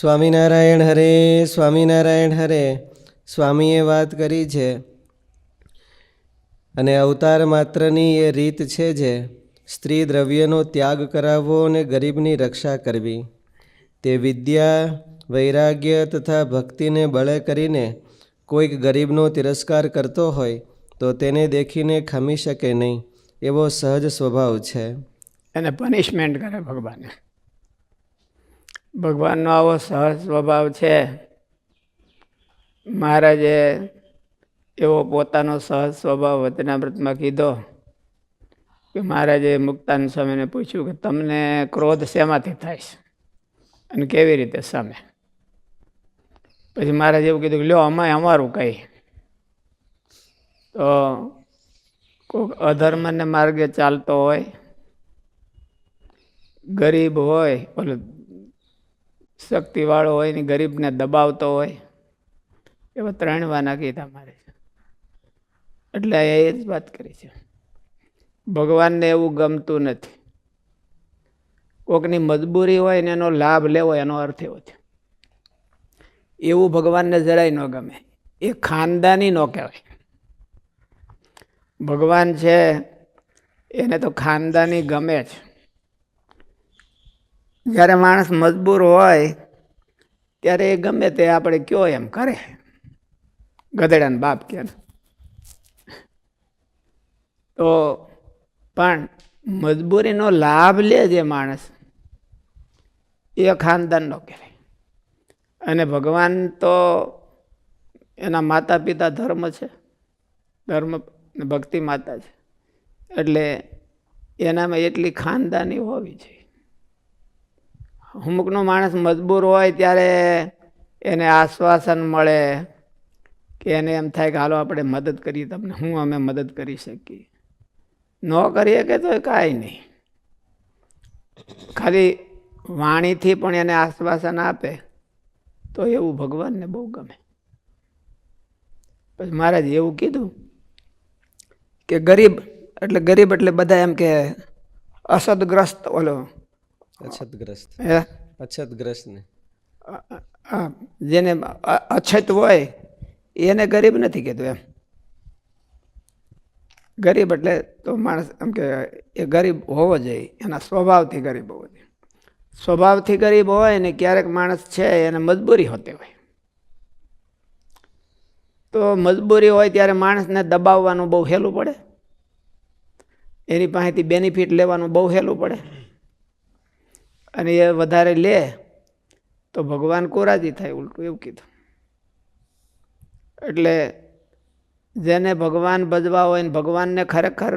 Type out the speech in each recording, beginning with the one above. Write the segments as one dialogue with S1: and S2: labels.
S1: સ્વામિનારાયણ હરે સ્વામિનારાયણ હરે, સ્વામીએ વાત કરી છે. અને અવતાર માત્રની એ રીત છે જે, સ્ત્રી દ્રવ્યનો ત્યાગ કરાવવો અને ગરીબની રક્ષા કરવી. તે વિદ્યા, વૈરાગ્ય તથા ભક્તિને બળે કરીને કોઈક ગરીબનો તિરસ્કાર કરતો હોય, તો તેને દેખીને ખમી શકે નહીં, એવો સહજ સ્વભાવ છે.
S2: એને પનિશમેન્ટ કરે ભગવાન. ભગવાનનો આવો સહજ સ્વભાવ છે. મહારાજે એવો પોતાનો સહજ સ્વભાવ વચનામૃતમાં કીધો કે મહારાજે મુક્તાન સ્વામીને પૂછ્યું કે તમને ક્રોધ શેમાંથી થાય છે? અને કેવી રીતે સામે? પછી મહારાજે એવું કીધું કે લ્યો અમાય અમારું કંઈ. તો કોઈક અધર્મને માર્ગે ચાલતો હોય, ગરીબ હોય, ઓલો શક્તિવાળો હોય ને ગરીબને દબાવતો હોય, એવા ત્રણ વાના કીધા મારે એટલે એ જ વાત કરી છે. ભગવાનને એવું ગમતું નથી. કોકની મજબૂરી હોય ને એનો લાભ લેવો એનો અર્થ એવો છે. એવું ભગવાનને જરાય ન ગમે. એ ખાનદાની ન કહેવાય. ભગવાન છે, એને તો ખાનદાની ગમે છે જ્યારે માણસ મજબૂર હોય, ત્યારે એ ગમે તે આપણે કયો એમ કરે. ગધેડાને બાપ કે તો પણ મજબૂરીનો લાભ લે જે માણસ. એ ખાનદાનનો કહેવાય. અને ભગવાન તો એના માતા પિતા ધર્મ છે. ધર્મ ભક્તિ માતા છે. એટલે એનામાં એટલી ખાનદાની હોવી જોઈએ. અમુકનો માણસ મજબૂર હોય ત્યારે એને આશ્વાસન મળે કે એને એમ થાય કે હાલો, આપણે મદદ કરીએ તમને, હું અમે મદદ કરી શકીએ. ન કરીએ કે તો કાંઈ નહીં. ખાલી વાણીથી પણ એને આશ્વાસન આપે તો એવું ભગવાનને બહુ ગમે. પછી મહારાજ એવું કીધું કે ગરીબ, એટલે ગરીબ એટલે બધા એમ કે અસદગ્રસ્ત, ઓલો
S1: અછતગ્રસ્ત
S2: હે
S1: અછતગ્રસ્તને
S2: જેને અછત હોય એને ગરીબ નથી કહેતું એમ. ગરીબ એટલે તો માણસ એમ કે એ ગરીબ હોવો જોઈએ એના સ્વભાવથી ગરીબ હોવો જોઈએ. સ્વભાવથી ગરીબ હોય ને ક્યારેક માણસ છે એને મજબૂરી હોતી હોય. તો મજબૂરી હોય ત્યારે માણસને દબાવવાનું બહુ હેલું પડે. એની પાસેથી બેનિફિટ લેવાનું બહુ હેલું પડે. અને એ વધારે લે, તો ભગવાન કોરાજી થાય ઉલટું એવું કીધું. એટલે જેને ભગવાન ભજવા હોય ને ભગવાનને ખરેખર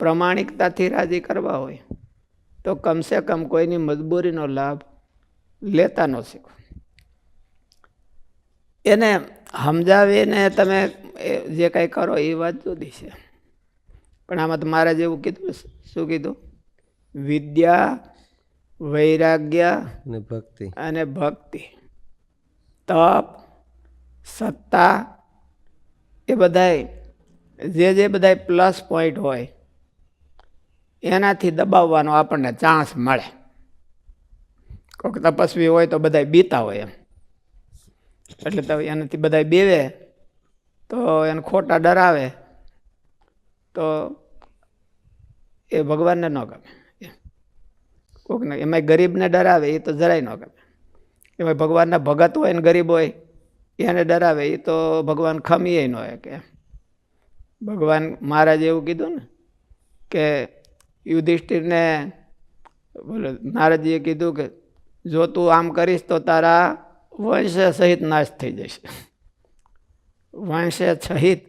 S2: પ્રમાણિકતાથી રાજી કરવા હોય, તો કમસે કમ કોઈની મજબૂરીનો લાભ લેતા ન શીખો એને સમજાવીને તમે જે કંઈ કરો એ વાત જુદી છે. પણ આમાં તો મારે જેવું કીધું, શું કીધું? વિદ્યા વૈરાગ્ય
S1: અને ભક્તિ.
S2: અને ભક્તિ. તપ સત્તા એ બધાય જે જે બધાય પ્લસ પોઈન્ટ હોય એનાથી દબાવવાનો આપણને ચાન્સ મળે. કોઈક તપસ્વી હોય તો બધાય બીતા હોય એમ. એટલે તો એનાથી બધાય બેવે તો એને ખોટા ડરાવે તો એ ભગવાનને ન ગમે. કોકને એમાં ગરીબને ડરાવે, એ તો જરાય ન ગમે. એમાં ભગવાનના ભગત હોય ને ગરીબ હોય, એને ડરાવે, એ તો ભગવાન ખમીએ ન હોય કે ભગવાન મહારાજે એવું કીધું ને કે યુધિષ્ઠિરને, બોલો, નારદજીએ કીધું કે જો તું આમ કરીશ તો તારા વંશ સહિત નાશ થઈ જશે. વંશ સહિત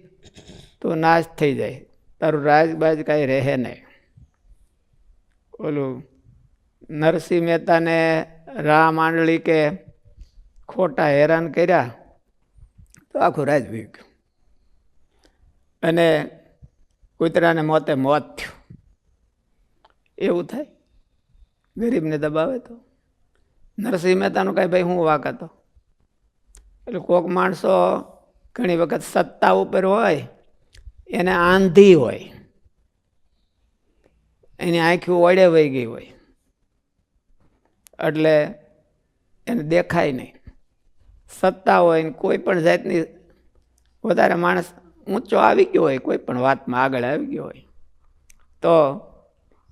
S2: તું નાશ થઈ જાય. તારું રાજબાજ કાંઈ રહે નહીં. ઓલું નરસિંહ મહેતાને રામ આંડલી કે ખોટા હેરાન કર્યા. તો આખું રાજ વી ગયું અને કૂતરાને મોતે મોત થયું. એવું થાય. ગરીબને દબાવે તો. નરસિંહ મહેતાનું કાંઈ ભાઈ હું વાક હતો? એટલે કોક માણસો ઘણી વખત સત્તા ઉપર હોય એને આંધી હોય. એની આંખી ઓળે વહી ગઈ હોય. એટલે એને દેખાય નહીં. સત્તા હોય ને કોઈ પણ જાતની વધારે માણસ ઊંચો આવી ગયો હોય, કોઈ પણ વાતમાં આગળ આવી ગયો હોય, તો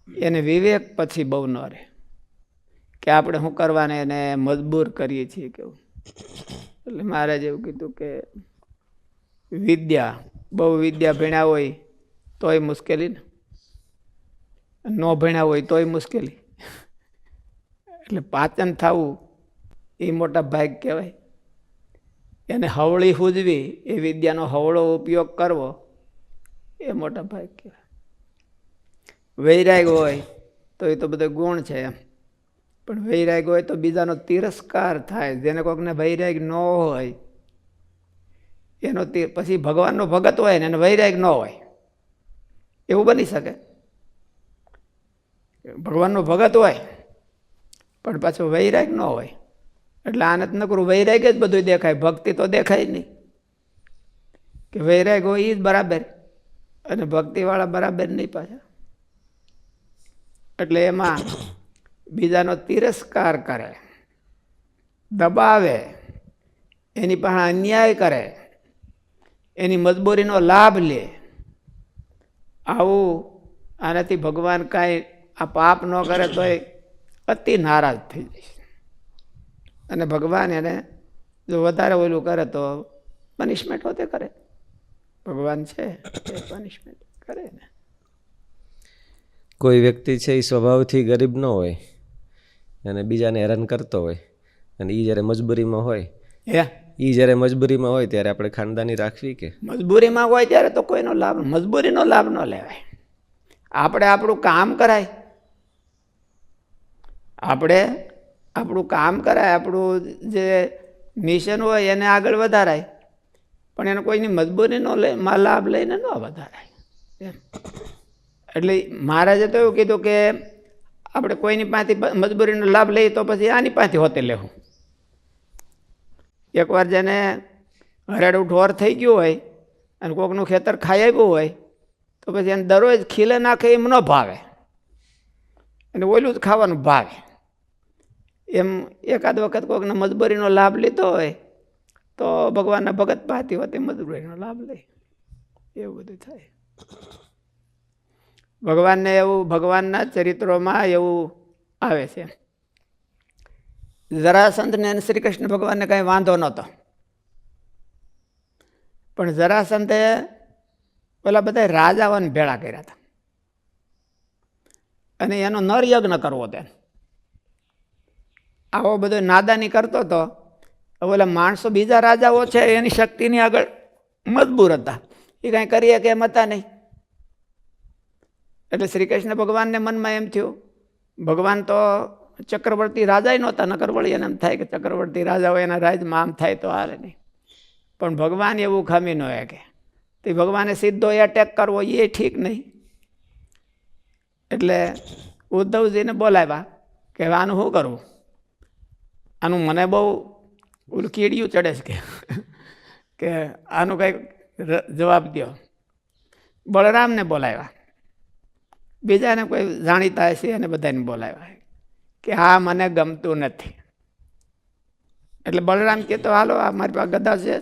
S2: એને વિવેક પછી બહુ ન રહે. કે આપણે શું કરવાને એને મજબૂર કરીએ છીએ કેવું એટલે મહારાજ એવું કીધું કે વિદ્યા, બહુ વિદ્યા ભણ્યા હોય તોય મુશ્કેલી ને. ન ભણ્યા હોય તોય મુશ્કેલી. એટલે પાચન થવું એ મોટા ભાગ કહેવાય. એને હવળી હુજવી, એ વિદ્યાનો હવળો ઉપયોગ કરવો, એ મોટા ભાગ કહેવાય. વૈરાગ હોય તો એ તો બધો ગુણ છે એમ. પણ વૈરાગ હોય તો બીજાનો તિરસ્કાર થાય. જેને કોઈકને વૈરાગ ન હોય, એનો પછી ભગવાનનો ભગત હોય ને એને વૈરાગ ન હોય. એવું બની શકે. ભગવાનનો ભગત હોય પણ પાછો વૈરાગ ન હોય. એટલે આને તો નકરું વૈરાગ જ બધું દેખાય, ભક્તિ તો દેખાય નહીં. કે વૈરાગ હોય એ જ બરાબર. અને ભક્તિવાળા બરાબર નહીં પાછા. એટલે એમાં બીજાનો તિરસ્કાર કરે, દબાવે, એની પાસે અન્યાય કરે, એની મજબૂરીનો લાભ લે. આવું આનાથી ભગવાન કાંઈ આ પાપ ન કરે તોય અતિ નારાજ થઈ જાય અને ભગવાન એને જો વધારે ઓલું કરે તો પનિશમેન્ટ હોતે કરે. ભગવાન છે એ પનિશમેન્ટ કરે ને.
S1: કોઈ વ્યક્તિ છે એ સ્વભાવથી ગરીબ ન હોય અને બીજાને હેરાન કરતો હોય અને એ જ્યારે મજબૂરીમાં હોય
S2: હે?
S1: એ જ્યારે મજબૂરીમાં હોય ત્યારે આપણે ખાનદાની રાખવી કે?
S2: મજબૂરીમાં હોય ત્યારે તો કોઈનો લાભ મજબૂરીનો લાભ ન લેવાય. આપણે આપણું કામ કરાય આપણે આપણું કામ કરાય, આપણું જે મિશન હોય એને આગળ વધારાય. પણ એને કોઈની મજબૂરીનો લે, માં લાભ લઈને ન વધારાય. એટલે મહારાજે તો એવું કીધું કે આપણે કોઈની પાસેથી મજબૂરીનો લાભ લઈએ તો પછી આની પાસેથી હોતે લેવું. એકવાર જેને હરેડું ઢોર થઈ ગયું હોય અને કોકનું ખેતર ખાઈ આવ્યું હોય, તો પછી એને દરરોજ ખીલે નાખે એમ ન ભાવે. અને ઓલું જ ખાવાનું ભાવે. એમ એકાદ વખત કોઈકને મજબૂરીનો લાભ લીધો હોય, તો ભગવાનના ભગત પાતી હોતી મજબૂરીનો લાભ લે. એવું બધું થાય. ભગવાનને એવું, ભગવાનના ચરિત્રોમાં એવું આવે છે. જરાસંધને અને શ્રી કૃષ્ણ ભગવાનને કાંઈ વાંધો નહોતો. પણ જરાસંધે પેલા બધા રાજાઓને ભેળા કર્યા હતા. અને એનો નરયજ્ઞ કરવો તેને આવો બધો નાદાની કરતો હતો ઓલા માણસો બીજા રાજાઓ છે, એની શક્તિની આગળ મજબૂર હતા. એ કાંઈ કરીએ કે એમ હતા નહીં. એટલે શ્રી કૃષ્ણ ભગવાનને મનમાં એમ થયું, ભગવાન તો ચક્રવર્તી રાજાય નહોતા નકર વળી એને એમ થાય કે ચક્રવર્તી રાજા હોય એના રાજમાં આમ થાય તો હાલે નહીં. પણ ભગવાન એવું ખામી ન કે તે ભગવાને સીધો એટેક કરવો એ ઠીક નહીં. એટલે ઉદ્ધવજીને બોલાવ્યા કે આનું શું કરવું? આનું મને બહુ ઓલું કીડિયું ચડે છે કે કે આનું કંઈક જવાબ દો બળરામને બોલાવ્યા. બીજાને કોઈ જાણીતા હશે અને બધાને બોલાવ્યા. કે હા, મને ગમતું નથી. એટલે બળરામ કહેતો હાલો, આ મારી પાસે ગદા છે.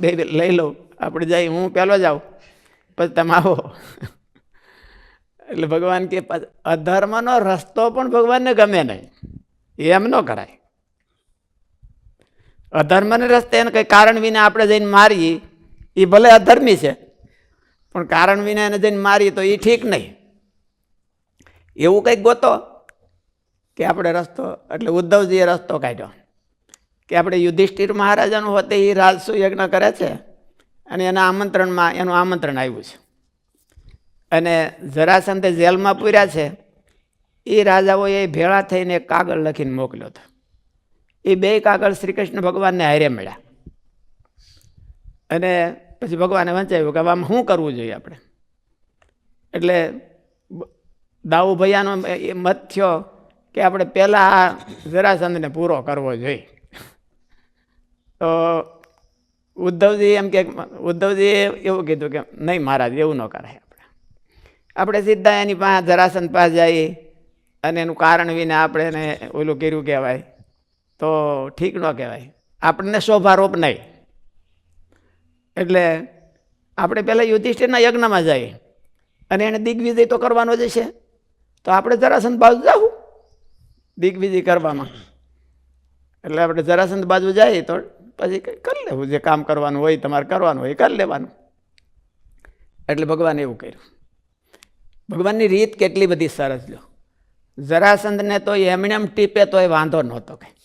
S2: બે લઈ લઉં. આપણે જઈ, હું પહેલો જાઉં. પછી તમે આવો. એટલે ભગવાન કે, અધર્મનો રસ્તો પણ ભગવાનને ગમે નહીં. એમ ન કરાય. અધર્મને રસ્તે એને કંઈ કારણ વિના આપણે જઈને મારીએ એ ભલે અધર્મી છે, પણ કારણ વિના એને જઈને મારીએ તો એ ઠીક નહીં. એવું કંઈક ગોતો કે આપણે રસ્તો, એટલે ઉદ્ધવજીએ રસ્તો કાઢ્યો. કે આપણે યુધિષ્ઠિર મહારાજાનું હોતે એ રાજસુ યજ્ઞ કરે છે અને એના આમંત્રણમાં, એનું આમંત્રણ આવ્યું છે. અને જરાસંતે જેલમાં પૂર્યા છે એ રાજાઓએ ભેળા થઈને એક કાગળ લખીને મોકલ્યો હતો. એ બે કાગળ શ્રી કૃષ્ણ ભગવાનને હારે મળ્યા. અને પછી ભગવાને વંચાવ્યું કે આમાં શું કરવું જોઈએ આપણે? એટલે દાઉ ભૈયાનો એ મત થયો કે આપણે પહેલાં આ જરાસંધને પૂરો કરવો જોઈએ. તો ઉદ્ધવજી એમ કે, ઉદ્ધવજીએ એવું કીધું કે નહીં મહારાજ, એવું ન કરાય આપણે. આપણે સીધા એની પાસે જરાસંધ પાસે જઈએ અને એનું કારણ વિને આપણે એને ઓલું કર્યું કહેવાય. તો ઠીક ન કહેવાય. આપણને શોભારોપ નહીં. એટલે આપણે પહેલાં યુધિષ્ઠિરના યજ્ઞમાં જઈએ. અને એને દિગ્વિજય તો કરવાનો જ છે. તો આપણે જરાસંધ બાજુ જાવું દિગ્વિજય કરવામાં. એટલે આપણે જરાસંધ બાજુ જઈએ તો પછી કંઈ કરી લેવું. જે કામ કરવાનું હોય, તમારે કરવાનું હોય, કરી લેવાનું. એટલે ભગવાને એવું કર્યું. ભગવાનની રીત કેટલી બધી સરસ લો જરાસંધને તો એમણે એમ ટીપે તોય વાંધો નહોતો કંઈ.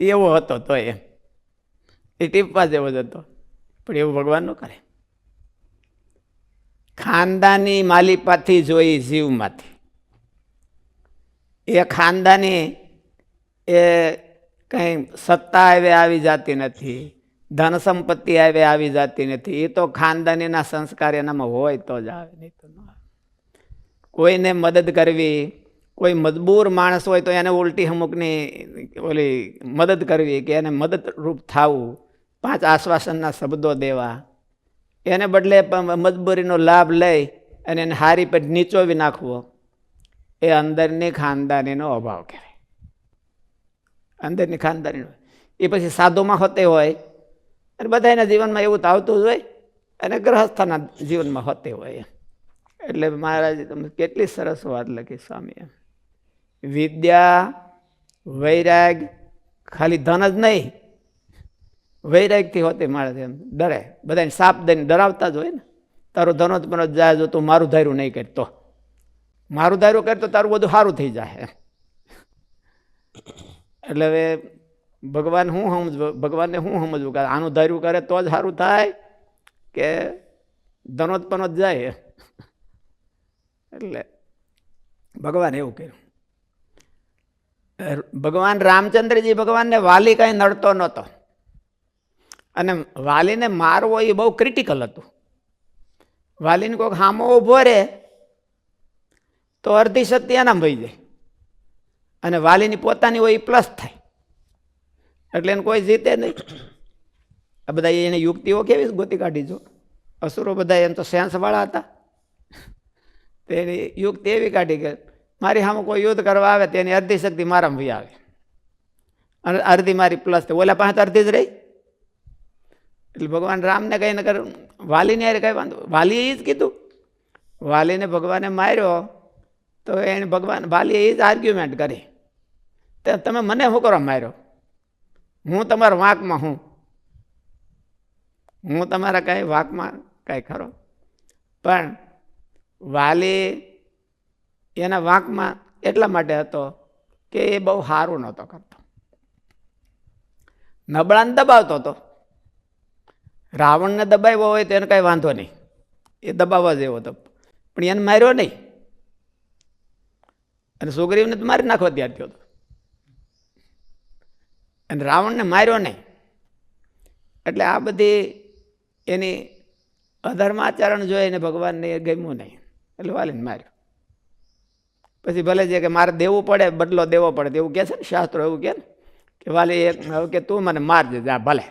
S2: એવો હતો તો એમ. એ ટીપવા જેવો જ હતો. પણ એવું ભગવાન ન કરે. ખાનદાની માલિપાથી જોઈ જીવમાંથી. એ ખાનદાની એ કંઈ સત્તા આવે આવી જતી નથી, ધન સંપત્તિ આવે આવી જતી નથી. એ તો ખાનદાનીના સંસ્કાર એનામાં હોય તો જ આવે, નહીં તો કોઈને મદદ કરવી કોઈ મજબૂર માણસ હોય તો એને ઉલટી અમુકની ઓલી મદદ કરવી કે એને મદદરૂપ થવું. પાંચ આશ્વાસનના શબ્દો દેવા. એને બદલે મજબૂરીનો લાભ લઈ અને એને હારી પર નીચોવી નાખવો. એ અંદરની ખાનદાનીનો અભાવ કહેવાય. અંદરની ખાનદાનીનો. એ પછી સાધુમાં હોતે હોય અને બધાના જીવનમાં એવું તો આવતું જ હોય અને ગ્રહસ્થના જીવનમાં હોતે હોય એટલે મહારાજે તમે કેટલી સરસ વાત લખી સ્વામીએ વિદ્યા, વૈરાગ, ખાલી ધન જ નહીં. વૈરાગથી હોતી માણસ એમ ડરે. બધાને સાપ દઈને ડરાવતા જ હોય ને. તારું ધનોત્પન્ન જાય જો તું મારું ધાર્યું નહીં કરતો મારું ધાર્યું કરતો તારું બધું સારું થઈ જાય એટલે હવે ભગવાન હું સમજવું ભગવાનને હું સમજવું કે આનું ધાર્યું કરે તો જ સારું થાય કે ધનોત્પન્ન જ જાય એટલે ભગવાન એવું કર્યું. ભગવાન રામચંદ્રજી ભગવાનને વાલી કાંઈ નડતો નહોતો. અને વાલીને મારવો એ બહુ ક્રિટિકલ હતું. વાલીને કોઈક હામો ઊભો રહે, તો અડધી શક્તિ એનામ જાય. અને વાલીની પોતાની હોય એ પ્લસ થાય. એટલે એને કોઈ જીતે નહીં. આ બધા એને યુક્તિઓ કેવી ગોતી કાઢી જો. અસુરો બધા એમ તો સેન્સવાળા હતા. તેની યુક્તિ એવી કાઢી કે મારી સામે કોઈ યુદ્ધ કરવા આવે તેની અડધી શક્તિ મારામાં ભી આવે. અને અડધી મારી પ્લસ ઓલા પાસે અર્ધી જ રહી. એટલે ભગવાન રામને કંઈ નકર વાલીને યારે કંઈ વાંધો, વાલીએ એ જ કીધું. વાલીને ભગવાને માર્યો તો એને ભગવાન, વાલીએ એ જ આર્ગ્યુમેન્ટ કરી. તે તમે મને શું કરો માર્યો? હું તમારા વાંકમાં હું? હું તમારા કાંઈ વાંકમાં કાંઈ ખરો? પણ વાલી એના વાંકમાં એટલા માટે હતો કે એ બહુ સારું નહોતો કરતો. નબળાને દબાવતો હતો. રાવણને દબાવ્યો હોય તો એને કાંઈ વાંધો નહીં. એ દબાવવા જેવો હતો. પણ એને માર્યો નહીં. અને સુગ્રીવને તો મારી નાખવા ત્યાં થયો હતો. અને રાવણને માર્યો નહીં. એટલે આ બધી એની અધર્માચરણ જોઈને ભગવાનને એ ગમ્યું નહીં. એટલે વાલીને માર્યો. પછી ભલે છે કે મારે દેવું પડે, બદલો દેવો પડે, એવું કહે છે ને શાસ્ત્રો, એવું કહે ને? કે વાલી એક હવે કે તું મને મારજે જા, ભલે.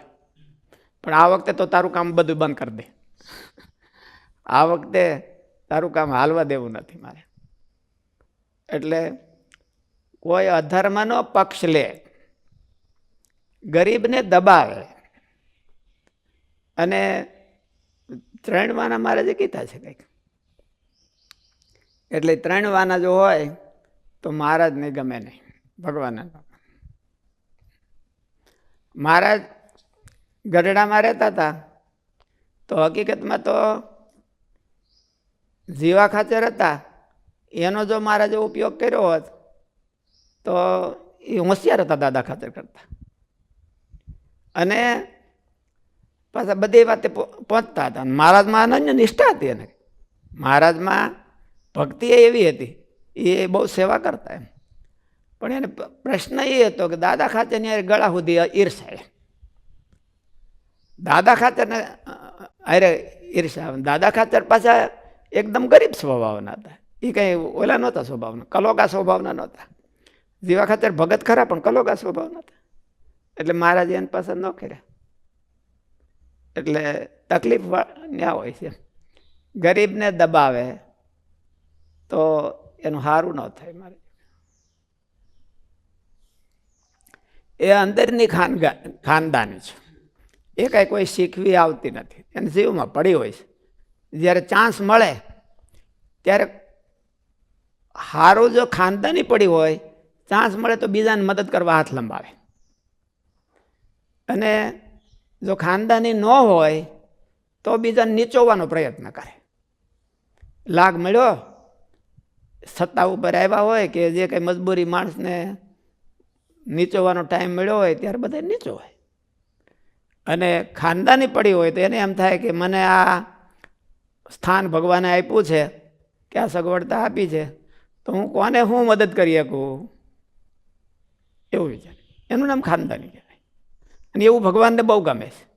S2: પણ આ વખતે તો તારું કામ બધું બંધ કરી દે. આ વખતે તારું કામ હાલવા દેવું નથી મારે. એટલે કોઈ અધર્મનો પક્ષ લે, ગરીબને દબાવે. અને ત્રણ વાના મારે જે કીધા છે કંઈક. એટલે ત્રણ વાના જો હોય, તો મહારાજને ગમે નહીં. ભગવાનના મહારાજ ગઢડામાં રહેતા હતા, તો હકીકતમાં તો જીવા ખાચર હતા એનો જો મહારાજે ઉપયોગ કર્યો હોત, તો એ હોશિયાર હતા દાદા ખાતર કરતા. અને પાછા બધી વાતે પહોંચતા હતા. મહારાજમાં અનન્ય નિષ્ઠા હતી એને. મહારાજમાં ભક્તિ એવી હતી. એ બહુ સેવા કરતા એમ. પણ એને પ્રશ્ન એ હતો કે દાદા ખાચરની હારે ગળા સુધી ઈર્ષાય. દાદા ખાચરને અરે ઈર્ષા. દાદા ખાચર પાછા એકદમ ગરીબ સ્વભાવના હતા. એ કંઈ ઓલા નહોતા સ્વભાવના, કલોગા સ્વભાવના નહોતા. જીવા ખાતર ભગત ખરા, પણ કલોગા સ્વભાવના હતા. એટલે મહારાજે એને પાસે ન કર્યા. એટલે તકલીફ ન્યા હોય છે. ગરીબને દબાવે તો એનું સારું ન થાય મારે. એ અંદરની ખાનગા, ખાનદાની છે. એ કાંઈ કોઈ શીખવી આવતી નથી. એને જીવમાં પડી હોય છે. જ્યારે ચાન્સ મળે, ત્યારે હારું જો ખાનદાની પડી હોય, ચાન્સ મળે તો બીજાને મદદ કરવા હાથ લંબાવે. અને જો ખાનદાની ન હોય, તો બીજાને નીચોવાનો પ્રયત્ન કરે. લાગ મળ્યો? સત્તા ઉપર આવ્યા હોય કે જે કંઈ મજબૂરી માણસને નીચોવાનો ટાઈમ મળ્યો હોય ત્યારે બધા નીચો હોય. અને ખાનદાની પડી હોય તો એને એમ થાય કે મને આ સ્થાન ભગવાને આપ્યું છે, કે આ સગવડતા આપી છે, તો હું કોને હું મદદ કરી શકું? એવું વિચાર. એનું નામ ખાનદાની કહેવાય. અને એવું ભગવાનને બહુ ગમે છે.